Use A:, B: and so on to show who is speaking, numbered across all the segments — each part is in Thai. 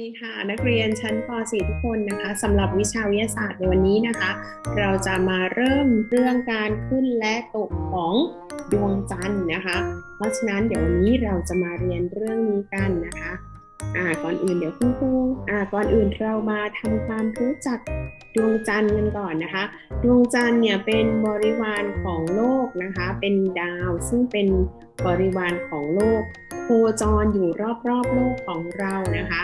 A: ดีค่ะนักเรียนชั้นป .4 ทุกคนนะคะสำหรับวิชาวิทยาศาสตร์ในวันนี้นะคะ เราจะมาเริ่มเรื่องการขึ้นและตกของดวงจันทร์นะคะ เพราะฉะนั้นเดี๋ยววันนี้เราจะมาเรียนเรื่องนี้กันนะคะอ่าก่อนอื่นเดี๋ยวคุณครูอ่าก่อนอื่นเรามาทำความรู้จักดวงจันทร์กันก่อนนะคะ ดวงจันทร์เนี่ยเป็นบริวารของโลกนะคะ เป็นดาวซึ่งเป็นบริวารของโลก โคจรอยู่รอบๆโลกของเรานะคะ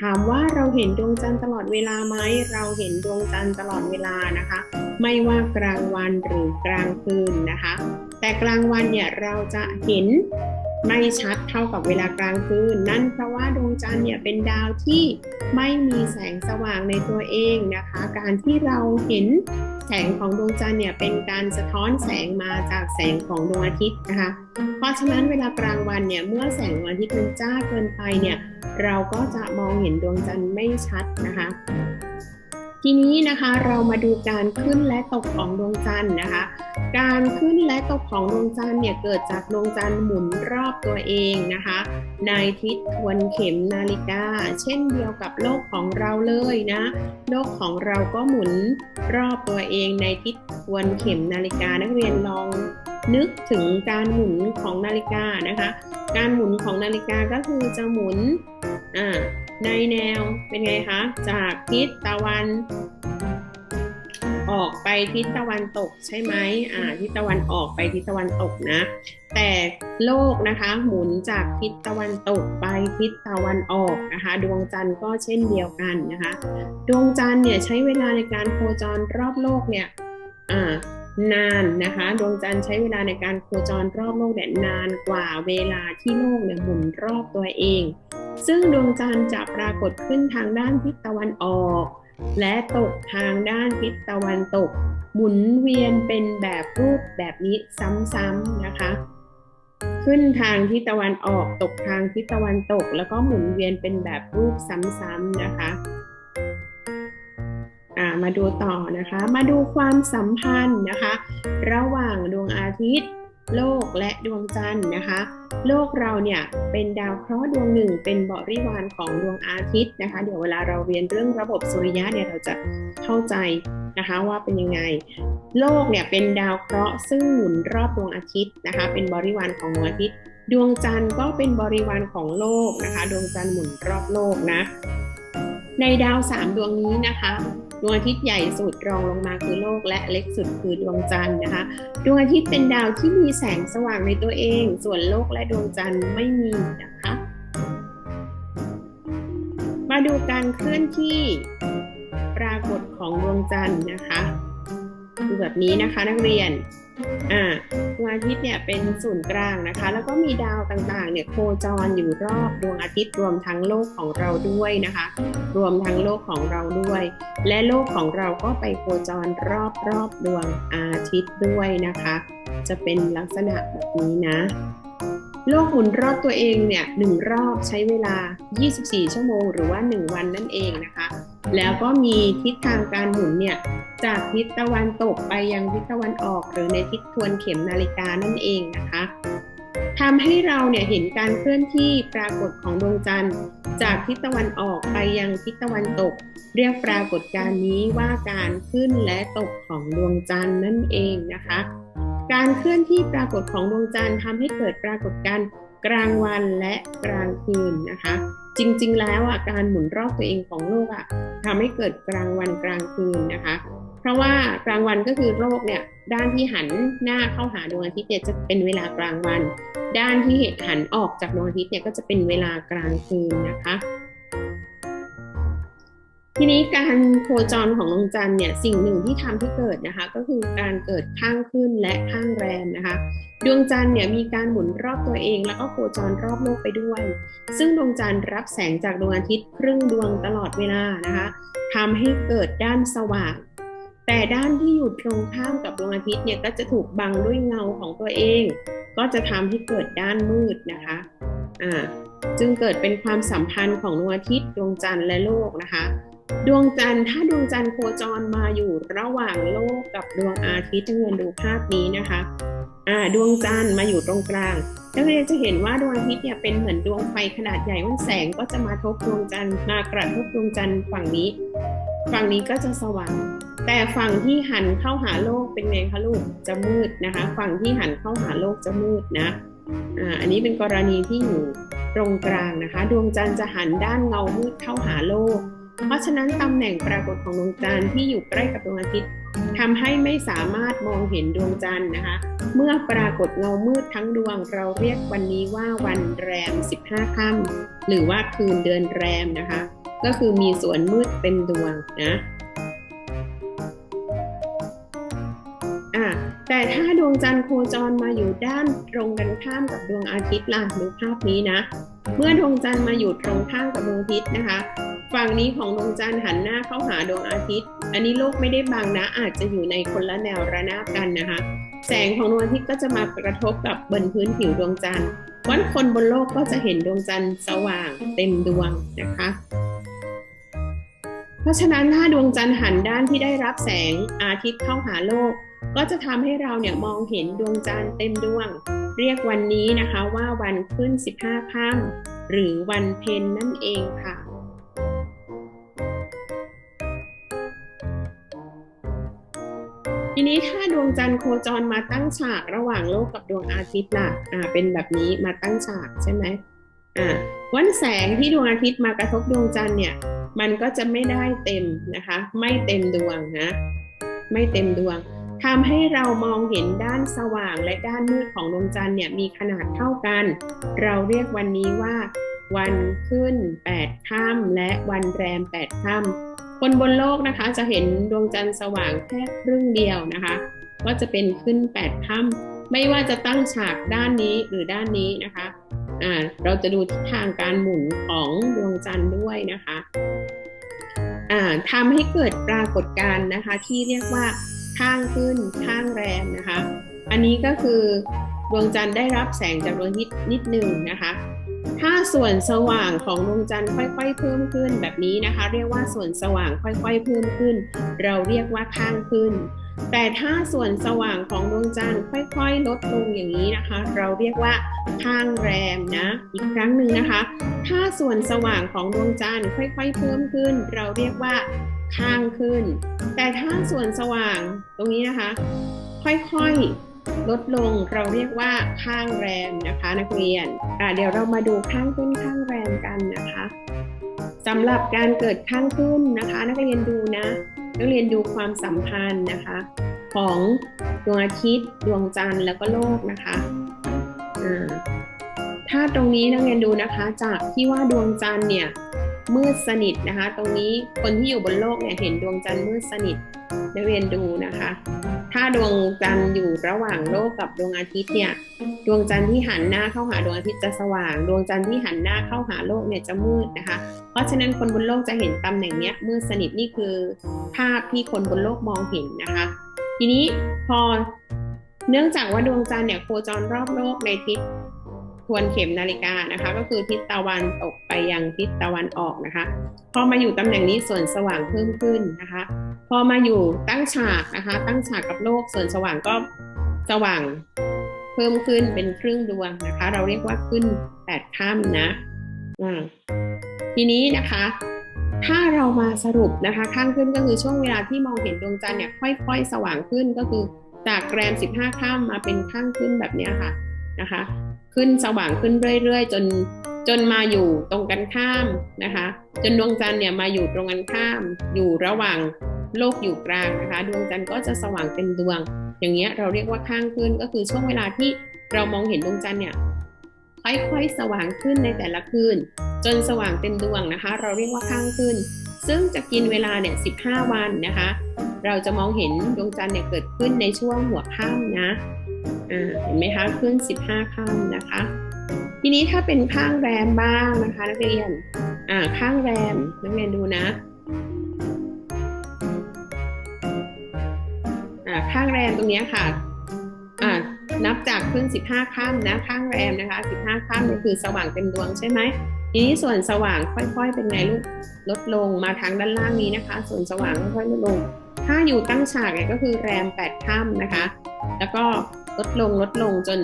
A: ถามว่าเราเห็นดวงจันทร์ตลอดเวลาไหม เราเห็นดวงจันทร์ตลอดเวลานะคะ ไม่ว่ากลางวันหรือกลางคืนนะคะ แต่กลางวันเนี่ยเราจะเห็นไม่ชัดเท่ากับเวลากลางคืน นั่นเพราะว่าดวงจันทร์เนี่ยเป็นดาวที่ไม่มีแสงสว่างในตัวเองนะคะ การที่เราเห็น แสงของดวงจันทร์เนี่ยเป็นการสะท้อนแสงมาจากแสงของดวงอาทิตย์นะคะ เพราะฉะนั้นเวลากลางวันเนี่ยเมื่อแสงดวงอาทิตย์มันจ้าเกินไปเนี่ยเราก็จะมองเห็นดวงจันทร์ไม่ชัดนะคะ ทีนี้นะคะเรามาดูการขึ้นและตกของดวงจันทร์นะคะ การขึ้นและตกของดวงจันทร์เนี่ยเกิดจากดวงจันทร์หมุนรอบตัวเองนะคะ ในทิศทวนเข็มนาฬิกา เช่นเดียวกับโลกของเราเลยนะ โลกของเราก็หมุนรอบตัวเองในทิศทวนเข็มนาฬิกานักเรียนลองนึกถึงการหมุนของนาฬิกานะคะ การหมุนของนาฬิกาก็คือจะหมุนอ่า ในแนวเป็นไงคะ จากทิศตะวัน ออกไปทิศตะวันตกใช่ไหมอ่าทิศตะวันออกไปทิศตะวันตกนะ แต่โลกนะคะหมุนจากทิศตะวันตกไปทิศตะวันออกนะคะ ดวงจันทร์ก็เช่นเดียวกันนะคะ ดวงจันทร์เนี่ยใช้เวลาในการโคจรรอบโลกเนี่ยอ่านานนะคะ ดวงจันทร์ใช้เวลาในการโคจรรอบโลกเนี่ยนานกว่าเวลาที่โลกเนี่ยหมุนรอบตัวเอง ซึ่งดวงจันทร์จะปรากฏขึ้นทางด้านทิศตะวันออก และตกทางด้านทิศตะวันตก หมุนเวียนเป็นแบบรูปแบบนี้ซ้ำๆนะคะ ขึ้นทางทิศตะวันออกตกทางทิศตะวันตก แล้วก็หมุนเวียนเป็นแบบรูปซ้ำๆนะคะมาดูต่อนะคะ มาดูความสัมพันธ์นะคะ ระหว่างดวงอาทิตย์ โลกและดวงจันทร์นะคะ โลกเราเนี่ยเป็นดาวเคราะห์ดวงหนึ่ง เป็นบริวารของดวงอาทิตย์นะคะ เดี๋ยวเวลาเราเรียนเรื่องระบบสุริยะเนี่ยเราจะเข้าใจนะคะว่าเป็นยังไง โลกเนี่ยเป็นดาวเคราะห์ซึ่งหมุนรอบดวงอาทิตย์นะคะ เป็นบริวารของดวงอาทิตย์ ดวงจันทร์ก็เป็นบริวารของโลกนะคะ ดวงจันทร์หมุนรอบโลกนะ ในดาวสามดวงนี้นะคะดวงอาทิตย์ใหญ่สุดรองลงมาคือโลกและเล็กสุดคือดวงจันทร์นะคะดวงอาทิตย์เป็นดาวที่มีแสงสว่างในตัวเอง ส่วนโลกและดวงจันทร์ไม่มีนะคะ มาดูการเคลื่อนที่ปรากฏของดวงจันทร์นะคะดูแบบนี้นะคะนักเรียน อ่าดวงอาทิตย์เนี่ยเป็นศูนย์กลางนะคะ แล้วก็มีดาวต่างๆเนี่ยโคจรอยู่รอบดวงอาทิตย์รวมทั้งโลกของเราด้วยนะคะ รวมทั้งโลกของเราด้วย และโลกของเราก็ไปโคจรรอบรอบดวงอาทิตย์ด้วยนะคะ จะเป็นลักษณะแบบนี้นะ โลกหมุนรอบตัวเองเนี่ยหนึ่งรอบใช้เวลา 24 ชั่วโมง หรือว่า 1 วันนั่นเองนะคะ แล้วก็มีทิศทางการหมุนเนี่ยจากทิศตะวันตกไปยังทิศตะวันออก หรือในทิศทวนเข็มนาฬิกานั่นเองนะคะทำให้เราเนี่ยเห็นการเคลื่อนที่ปรากฏของดวงจันทร์ จากทิศตะวันออกไปยังทิศตะวันตก เรียกปรากฏการณ์นี้ว่าการขึ้นและตกของดวงจันทร์นั่นเองนะคะ การเคลื่อนที่ปรากฏของดวงจันทร์ทำให้เกิดปรากฏการณ์ กลางวันและกลางคืนนะคะ จริงๆ แล้วอะการหมุนรอบตัวเองของโลกอะทำให้เกิดกลางวันกลางคืนนะคะ เพราะว่ากลางวันก็คือโลกเนี่ยด้านที่หันหน้าเข้าหาดวงอาทิตย์เนี่ยจะเป็นเวลากลางวัน ด้านที่หันออกจากดวงอาทิตย์เนี่ยก็จะเป็นเวลากลางคืนนะคะ ทีนี้การโคจรของดวงจันทร์เนี่ยสิ่งหนึ่งที่ทำให้เกิดนะคะ ก็คือการเกิดข้างขึ้นและข้างแรมนะคะ ดวงจันทร์เนี่ยมีการหมุนรอบตัวเอง แล้วก็โคจรรอบโลกไปด้วย ซึ่งดวงจันทร์รับแสงจากดวงอาทิตย์ครึ่งดวงตลอดเวลานะคะทำให้เกิดด้านสว่าง แต่ด้านที่อยู่ตรงข้ามกับดวงอาทิตย์เนี่ยก็จะถูกบังด้วยเงาของตัวเอง ก็จะทำให้เกิดด้านมืดนะคะอ่าจึงเกิดเป็นความสัมพันธ์ของดวงอาทิตย์ดวงจันทร์และโลกนะคะ ดวงจันทร์ถ้าดวงจันทร์โคจรมาอยู่ระหว่างโลกกับดวงอาทิตย์จะเงินดูภาพนี้นะคะอ่าดวงจันทร์มาอยู่ตรงกลางนักเรียนจะเห็นว่าดวงอาทิตย์เนี่ยเป็นเหมือนดวงไฟขนาดใหญ่ว่าแสงก็จะมาทบดวงจันทร์มากระทบดวงจันทร์ฝั่งนี้ ฝั่งนี้ก็จะสว่างแต่ฝั่งที่หันเข้าหาโลกเป็นไงคะลูกจะมืดนะคะ ฝั่งที่หันเข้าหาโลกจะมืดนะอ่าอันนี้เป็นกรณีที่อยู่ตรงกลางนะคะ ดวงจันทร์จะหันด้านเงามืดเข้าหาโลก เพราะฉะนั้นตำแหน่งปรากฏของดวงจันทร์ที่อยู่ใกล้กับดวงอาทิตย์ทำให้ไม่สามารถมองเห็นดวงจันทร์นะคะ เมื่อปรากฏเงามืดทั้งดวงเราเรียกวันนี้ว่าวันแรม 15ค่ำหรือว่าคืนเดือนแรมนะคะ ก็คือมีส่วนมืดเป็นดวงนะอะ แต่ถ้าดวงจันทร์โคจรมาอยู่ด้านตรงกันข้ามกับดวงอาทิตย์ล่ะดูภาพนี้นะ เมื่อดวงจันทร์มาอยู่ตรงข้ามกับดวงอาทิตย์นะคะ ฝั่งนี้ของดวงจันทร์หันหน้าเข้าหาดวงอาทิตย์ อันนี้โลกไม่ได้บังนะ อาจจะอยู่ในคนละแนวระนาบกันนะคะ แสงของดวงอาทิตย์ก็จะมากระทบกับบนพื้นผิวดวงจันทร์วันคนบนโลกก็จะเห็นดวงจันทร์สว่างเต็มดวงนะคะ เพราะฉะนั้นถ้าดวงจันทร์หันด้านที่ได้รับแสงอาทิตย์เข้าหาโลก ก็จะทำให้เราเนี่ยมองเห็นดวงจันทร์เต็มดวง เรียกวันนี้นะคะว่าวันขึ้น 15ค่ำหรือวันเพ็ญนั่นเองค่ะทีนี้ถ้าดวงจันทร์โคจรมาตั้งฉากระหว่างโลกกับดวงอาทิตย์ล่ะ อ่า เป็นแบบนี้มาตั้งฉากใช่ไหมอ่าวันแสงที่ดวงอาทิตย์มากระทบดวงจันทร์เนี่ย มันก็จะไม่ได้เต็มนะคะ ไม่เต็มดวงนะ ไม่เต็มดวง ทำให้เรามองเห็นด้านสว่างและด้านมืดของดวงจันทร์เนี่ยมีขนาดเท่ากัน เราเรียกวันนี้ว่า วันขึ้น8ค่ำและวันแรม8ค่ำคนบนโลกนะคะจะเห็นดวงจันทร์สว่างแค่ครึ่งเดียวนะคะ ก็จะเป็นขึ้น8ค่ำไม่ว่าจะตั้งฉากด้านนี้หรือด้านนี้นะคะอ่าเราจะดูทิศทางการหมุนของดวงจันทร์ด้วยนะคะอ่าทำให้เกิดปรากฏการณ์นะคะที่เรียกว่า ข้างขึ้นข้างแรมนะคะ อันนี้ก็คือดวงจันทร์ได้รับแสงจากดวงอาทิตย์นิดหนึ่งนะคะ ถ้าส่วนสว่างของดวงจันทร์ค่อย ๆ เพิ่มขึ้นแบบนี้นะคะ เรียกว่าส่วนสว่างค่อยๆ เพิ่มขึ้น เราเรียกว่าข้างขึ้น แต่ถ้าส่วนสว่างของดวงจันทร์ค่อย ๆ ลดลงอย่างนี้นะคะ เราเรียกว่าข้างแรมนะอีกครั้งหนึ่งนะคะ ถ้าส่วนสว่างของดวงจันทร์ค่อย ๆ เพิ่มขึ้น เราเรียกว่า ข้างขึ้น แต่ถ้าส่วนสว่างตรงนี้นะคะ ค่อยๆลดลงเราเรียกว่าข้างแรมนะคะนักเรียนเดี๋ยวเรามาดูข้างขึ้นข้างแรมกันนะคะสำหรับการเกิดข้างขึ้นนะคะ นักเรียนดูนะ นักเรียนดูความสัมพันธ์นะคะ ของดวงอาทิตย์ดวงจันทร์แล้วก็โลกนะคะถ้าตรงนี้นักเรียนดูนะคะ จากที่ว่าดวงจันทร์เนี่ย มืดสนิทนะคะ ตรงนี้คนที่อยู่บนโลกเนี่ยเห็นดวงจันทร์มืดสนิทนักเรียนดูนะคะ ถ้าดวงจันทร์อยู่ระหว่างโลกกับดวงอาทิตย์เนี่ย ดวงจันทร์ที่หันหน้าเข้าหาดวงอาทิตย์จะสว่าง ดวงจันทร์ที่หันหน้าเข้าหาโลกเนี่ยจะมืดนะคะ เพราะฉะนั้นคนบนโลกจะเห็นตำแหน่งเนี้ยมืดสนิทนี่คือภาพที่คนบนโลกมองเห็นนะคะ ทีนี้พอเนื่องจากว่าดวงจันทร์เนี่ยโคจรรอบโลกในทิศ ทวนเข็มนาฬิกานะคะ ก็คือทิศตะวันตกไปยังทิศตะวันออกนะคะ พอมาอยู่ตำแหน่งนี้ส่วนสว่างเพิ่มขึ้นนะคะ พอมาอยู่ตั้งฉากนะคะ ตั้งฉากกับโลกส่วนสว่างก็สว่างเพิ่มขึ้นเป็นครึ่งดวงนะคะ เราเรียกว่าขึ้นแปดค่ำนะทีนี้นะคะ ถ้าเรามาสรุปนะคะ ข้างขึ้นก็คือช่วงเวลาที่มองเห็นดวงจันทร์เนี่ยค่อย ๆ สว่างขึ้นก็คือจากแรม 15 ค่ำมาเป็นข้างขึ้นแบบนี้ค่ะนะคะ ขึ้นสว่างขึ้นเรื่อย ๆ จนจนมาอยู่ตรงกันข้ามนะคะ จนดวงจันทร์เนี่ยมาอยู่ตรงกันข้าม อยู่ระหว่างโลกอยู่กลางนะคะ ดวงจันทร์ก็จะสว่างเป็นดวง อย่างเงี้ยเราเรียกว่าข้างขึ้นก็คือช่วงเวลาที่เรามองเห็นดวงจันทร์เนี่ยค่อยๆสว่างขึ้นในแต่ละคืน จนสว่างเต็มดวงนะคะ เราเรียกว่าข้างขึ้น ซึ่งจะกินเวลาเนี่ย15 วันนะคะ เราจะมองเห็นดวงจันทร์เนี่ยเกิดขึ้นในช่วงหัวค่ำนะ เห็นไหมคะขึ้น 15ค่ำนะคะ ทีนี้ถ้าเป็นข้างแรมบ้างนะคะ นักเรียนอ่าข้างแรมนักเรียนดูนะอ่าข้างแรมตรงนี้ค่ะอ่านับจากขึ้น 15ค่ำนะข้างแรมนะคะ 15ค่ำก็คือสว่างเต็มดวงใช่ไหมทีนี้ส่วนสว่างค่อย ๆ เป็นไงลูกลดลงมาทางด้านล่างนี้นะคะ ส่วนสว่างค่อยๆลดลง ถ้าอยู่ตั้งฉากเนี่ยก็คือแรม8ค่ำนะคะ แล้วก็ ลดลงลดลงจน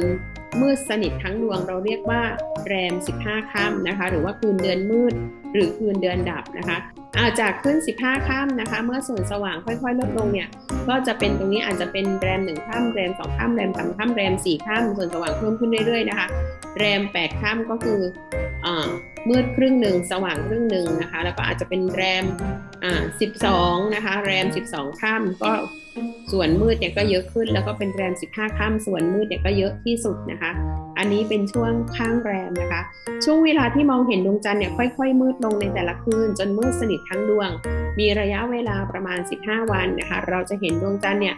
A: มืดสนิททั้งดวงเราเรียกว่าแรม 15 ค่ำนะคะ หรือว่าคืนเดือนมืด หรือคืนเดือนดับนะคะอาจากขึ้น 15 ค่ำนะคะ เมื่อส่วนสว่างค่อย ๆ ลดลงเนี่ย ก็จะเป็นตรงนี้อาจจะเป็นแรมหนึ่งค่ำแรมสองค่ำแรมสามค่ำแรมสี่ค่ำส่วนสว่างเพิ่มขึ้นเรื่อยๆนะคะ แรมแปดค่ำก็คืออมืดครึ่งหนึ่งสว่างครึ่งหนึ่งนะคะ แล้วก็อาจจะเป็นแรมอ่าสิบสองนะคะ แรมสิบสองค่ำก็ส่วนมืดเนี่ยก็เยอะขึ้น แล้วก็เป็นแรมสิบห้าค่ำส่วนมืดเนี่ยก็เยอะที่สุดนะคะ อันนี้เป็นช่วงข้างแรมนะคะ ช่วงเวลาที่มองเห็นดวงจันทร์เนี่ยค่อยๆ มืดลงในแต่ละคืน จนมืดสนิททั้งดวง มีระยะเวลาประมาณ 15 วันนะคะ เราจะเห็นดวงจันทร์เนี่ย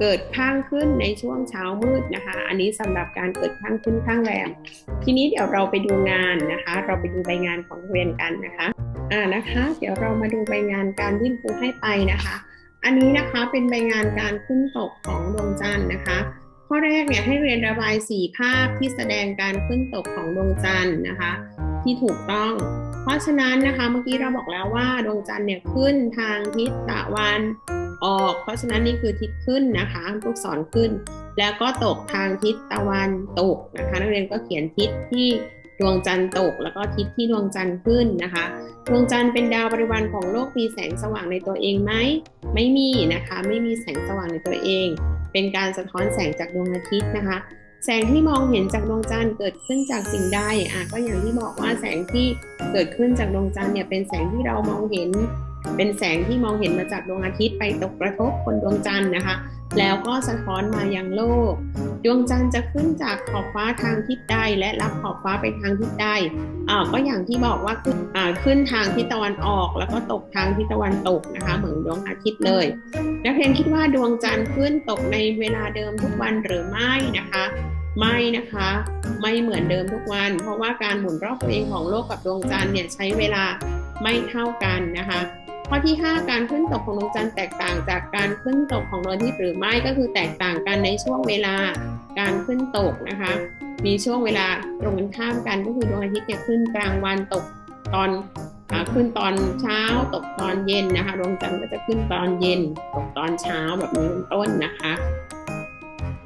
A: เกิดข้างขึ้นในช่วงเช้ามืดนะคะ อันนี้สำหรับการเกิดข้างขึ้นข้างแรม ทีนี้เดี๋ยวเราไปดูงานนะคะ เราไปดูใบงานของเรียนกันนะคะอ่านะคะ เดี๋ยวเรามาดูใบงานการที่ครูให้ไปนะคะ อันนี้นะคะเป็นใบงานการขึ้นตกของดวงจันทร์นะคะ ข้อแรกเนี่ยให้เรียนระบายสีภาพที่แสดงการขึ้นตกของดวงจันทร์นะคะ ที่ถูกต้อง เพราะฉะนั้นนะคะเมื่อกี้เราบอกแล้วว่าดวงจันทร์เนี่ยขึ้นทางทิศตะวันออก เพราะฉะนั้นนี่คือทิศขึ้นนะคะลูกศรขึ้น แล้วก็ตกทางทิศตะวันตกนะคะ นักเรียนก็เขียนทิศที่ ดวงจันทร์ตก แล้วก็ทิศที่ดวงจันทร์ขึ้นนะคะ ดวงจันทร์เป็นดาวบริวารของโลกมีแสงสว่างในตัวเองไหมไม่มีนะคะ ไม่มีแสงสว่างในตัวเอง เป็นการสะท้อนแสงจากดวงอาทิตย์นะคะ แสงที่มองเห็นจากดวงจันทร์เกิดขึ้นจากสิ่งใดอะก็อย่างที่บอกว่าแสงที่เกิดขึ้นจากดวงจันทร์เนี่ยเป็นแสงที่เรามองเห็น เป็นแสงที่มองเห็นมาจากดวงอาทิตย์ไปตกกระทบคนดวงจันทร์นะคะ แล้วก็สะท้อนมายังโลก ดวงจันทร์จะขึ้นจากขอบฟ้าทางทิศใดและรับขอบฟ้าไปทางทิศใดอ่าก็อย่างที่บอกว่าขึ้นอ่าขึ้นทางทิศตะวันออก แล้วก็ตกทางทิศตะวันตกนะคะ เหมือนดวงอาทิตย์เลยนักเรียนคิดว่าดวงจันทร์ขึ้นตกในเวลาเดิมทุกวันหรือไม่นะคะไม่นะคะ ไม่เหมือนเดิมทุกวัน เพราะว่าการหมุนรอบตัวเองของโลกกับดวงจันทร์เนี่ยใช้เวลาไม่เท่ากันนะคะ ข้อที่ 5 การขึ้นตกของดวงจันทร์แตกต่างจากการขึ้นตกของดวงอาทิตย์หรือไม่ก็คือแตกต่างกันในช่วงเวลาการขึ้นตกนะคะ มีช่วงเวลาตรงกันข้ามกันก็คือดวงอาทิตย์เนี่ยขึ้นกลางวันตกตอนอขึ้นตอนเช้าตกตอนเย็นนะคะดวงจันทร์ก็จะขึ้นตอนเย็นตกตอนเช้าแบบนี้เป็นต้นนะคะ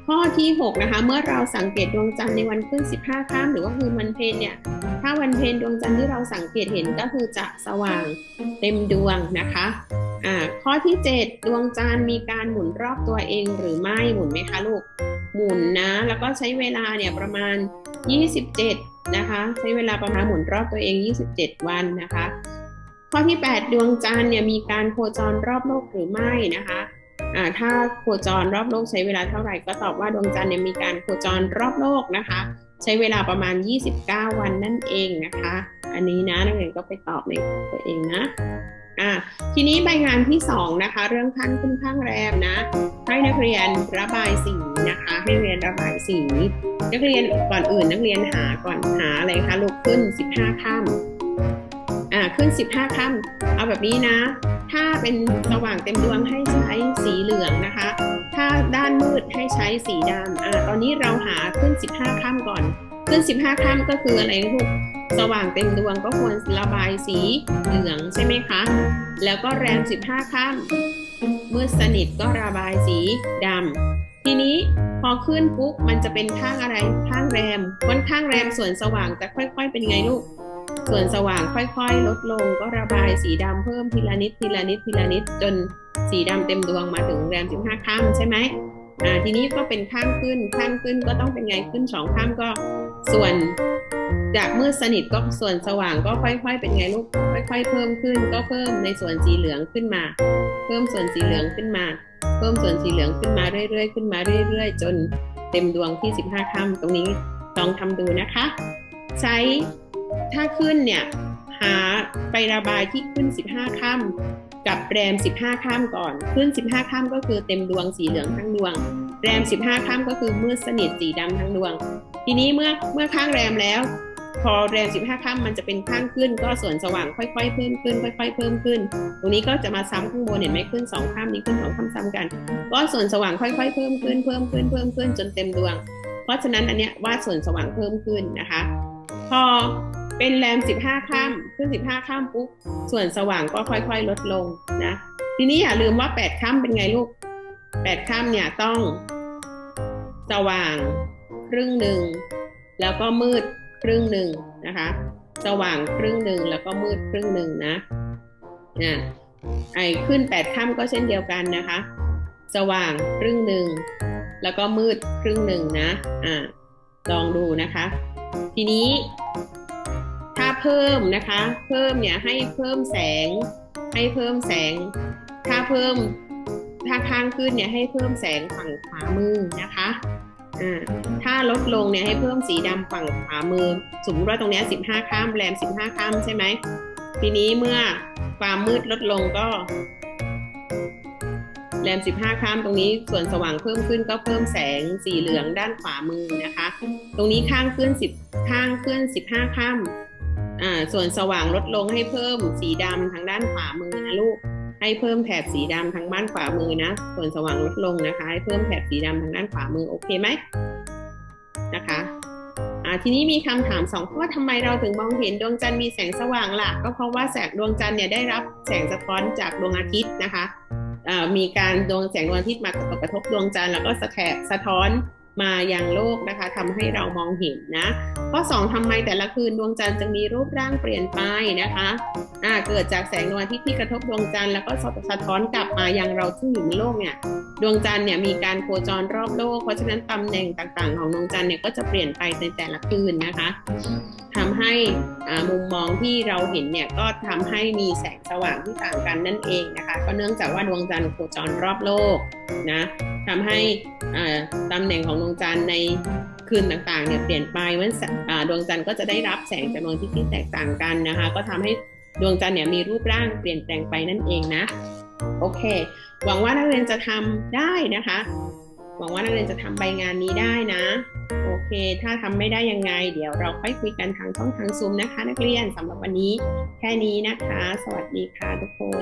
A: ข้อที่ 6 นะคะ เมื่อเราสังเกตดวงจันทร์ในวันขึ้น 15ค่ำหรือว่าคืนวันเพ็ญเนี่ย ถ้าวันเพ็ญดวงจันทร์ที่เราสังเกตเห็นก็คือจะสว่างเต็มดวงนะคะอ่าข้อที่ 7 ดวงจันทร์มีการหมุนรอบตัวเองหรือไม่หมุนไหมคะลูกหมุนนะแล้วก็ใช้เวลาเนี่ยประมาณ 27 นะคะ ใช้เวลาประมาณหมุนรอบตัวเอง 27 วันนะคะ ข้อที่ 8 ดวงจันทร์เนี่ยมีการโคจรรอบโลกหรือไม่นะคะ ถ้าโคจรรอบโลกใช้เวลาเท่าไหร่ก็ตอบว่าดวงจันทร์เนี่ยมีการโคจรรอบโลกนะคะ ใช้เวลาประมาณ 29 วันนั่นเองนะคะ อันนี้นะนักเรียนก็ไปตอบในตัวเองนะอ่าทีนี้ใบงานที่2นะคะ เรื่องข้างขึ้นข้างแรมนะ ให้นักเรียนระบายสีนะคะ ให้เรียนระบายสี นักเรียนก่อนอื่นนักเรียนหาก่อนหาอะไรคะลูกขึ้น 15ค่ำอ่า ขึ้น 15ค่ำเอาแบบนี้นะ ถ้าเป็นสว่างเต็มดวงให้ใช้สีเหลืองนะคะ ถ้าด้านมืดให้ใช้สีดำอ่าตอนนี้เราหาขึ้น 15ค่ำก่อน ขึ้น 15ค่ำก็คืออะไรลูกสว่างเต็มดวงก็ควรระบายสีเหลืองใช่ไหมคะ แล้วก็แรม 15ค่ำมืดสนิทก็ระบายสีดำทีนี้พอขึ้นปุ๊บมันจะเป็นข้างอะไรข้างแรมบนข้างแรมส่วนสว่างจะค่อย ๆ เป็นไงลูก ส่วนสว่างค่อยๆ ลดลงก็ระบายสีดำเพิ่มทีละนิดทีละนิดทีละนิดจนสีดำเต็มดวงมาถึงแรม 15ค่ำใช่ไหมอ่าทีนี้ก็เป็นข้างขึ้นข้างขึ้นก็ต้องเป็นไงขึ้นสองข้ามก็ส่วนจากมืดสนิทก็ส่วนสว่างก็ค่อย ๆ เป็นไงลูกค่อย ๆ เพิ่มขึ้นก็เพิ่มในส่วนสีเหลืองขึ้นมา เพิ่มส่วนสีเหลืองขึ้นมา เพิ่มส่วนสีเหลืองขึ้นมาเรื่อยๆ ขึ้นมาเรื่อย ๆ จนเต็มดวงที่ 15ค่ำตรงนี้ลองทำดูนะคะ ใช้ ถ้าขึ้นเนี่ยหาไประบายที่ขึ้น 15ค่ำกับแรม 15ค่ำก่อน ขึ้น 15ค่ำก็คือเต็มดวงสีเหลืองทั้งดวง แรม 15ค่ำก็คือมืดสนิทสีดำทั้งดวง ทีนี้เมื่อเมื่อข้างแรมแล้ว พอแรม 15ค่ำมันจะเป็นข้างขึ้น ก็ส่วนสว่างค่อยๆเพิ่มขึ้น ค่อย ๆ เพิ่มขึ้น ตรงนี้ก็จะมาซ้ำข้างบนเห็นไหมขึ้นสองค่ำนี้ขึ้นสองค่ำซ้ำกัน ก็ส่วนสว่างค่อย ๆ เพิ่มขึ้นเพิ่มขึ้นเพิ่มขึ้นจนเต็มดวง เพราะฉะนั้นอันเนี้ยวาดส่วนสว่างเพิ่มขึ้นนะคะ พอ เป็นแรม15ค่ำขึ้น15ค่ำปุ๊บส่วนสว่างก็ค่อยๆ ลดลงนะ ทีนี้อย่าลืมว่า8ค่ำเป็นไงลูก8ค่ำเนี่ยต้อง สว่างครึ่งหนึ่งแล้วก็มืดครึ่งหนึ่งนะคะ สว่างครึ่งหนึ่งแล้วก็มืดครึ่งหนึ่งนะอ่าไอขึ้นแปดค่ำก็เช่นเดียวกันนะคะ สว่างครึ่งหนึ่งแล้วก็มืดครึ่งหนึ่งนะอ่าลองดูนะคะ ทีนี้ถ้า เพิ่มนะคะ เพิ่มเนี่ยให้เพิ่มแสง ให้เพิ่มแสง ถ้าเพิ่มถ้าข้างขึ้นเนี่ยให้เพิ่มแสงฝั่งขวามือนะคะอ่าถ้าลดลงเนี่ยให้เพิ่มสีดำฝั่งขวามือ สมมติว่าตรงนี้ 15 ข้ามแรม 15 ข้ามใช่ไหม ทีนี้เมื่อความมืดลดลงก็แรม 15 ข้ามตรงนี้ส่วนสว่างเพิ่มขึ้นก็เพิ่มแสงสีเหลืองด้านขวามือนะคะ ตรงนี้ข้างขึ้น 10 ข้างขึ้น 15 ข้าม อ่าส่วนสว่างลดลงให้เพิ่มสีดำทางด้านขวามือนะลูก ให้เพิ่มแถบสีดำทางบ้านขวามือนะ ส่วนสว่างลดลงนะคะ ให้เพิ่มแถบสีดำทางด้านขวามือโอเคไหมนะคะอ่าทีนี้มีคำถามสองข้อทำไมเราถึงมองเห็นดวงจันทร์มีแสงสว่างล่ะ ก็เพราะว่าแสงดวงจันทร์เนี่ยได้รับแสงสะท้อนจากดวงอาทิตย์นะคะมีการดวงแสงดวงอาทิตย์มากระทบดวงจันทร์แล้วก็สะแถบสะท้อน มาอยังโลกนะคะทำให้เรามองเห็นนะข้อ2ทำไมแต่ละคืนดวงจันทร์จึงมีรูปร่างเปลี่ยนไปนะคะอ่าเกิดจากแสงดวงอาทิตย์ที่กระทบดวงจันทร์แล้วก็สะท้อนกลับมายังเราที่อยู่บนโลกเนี่ยดวงจันทร์เนี่ยมีการโคจรรอบโลก เพราะฉะนั้นตำแหน่งต่างๆ ของดวงจันทร์เนี่ยก็จะเปลี่ยนไปในแต่ละคืนนะคะทำให้มุมมองที่เราเห็นเนี่ยก็ทำให้มีแสงสว่างที่ต่างกันนั่นเองนะคะ ก็เนื่องจากว่าดวงจันทร์โคจรรอบโลกนะ ทำให้อ่าตำแหน่งของดวงจันทร์ในคืนต่างๆเนี่ยเปลี่ยนไปวันดวงจันทร์ก็จะได้รับแสงจากดวงอาทิตย์ที่แตกต่างกันนะคะ ก็ทำให้ดวงจันทร์เนี่ยมีรูปร่างเปลี่ยนแปลงไปนั่นเองนะ โอเค หวังว่านักเรียนจะทำได้นะคะ หวังว่านักเรียนจะทำใบงานนี้ได้นะ โอเค ถ้าทำไม่ได้ยังไง เดี๋ยวเราค่อยคุยกันทางช่องทางซูมนะคะ นักเรียนสำหรับวันนี้แค่นี้นะคะ สวัสดีค่ะทุกคน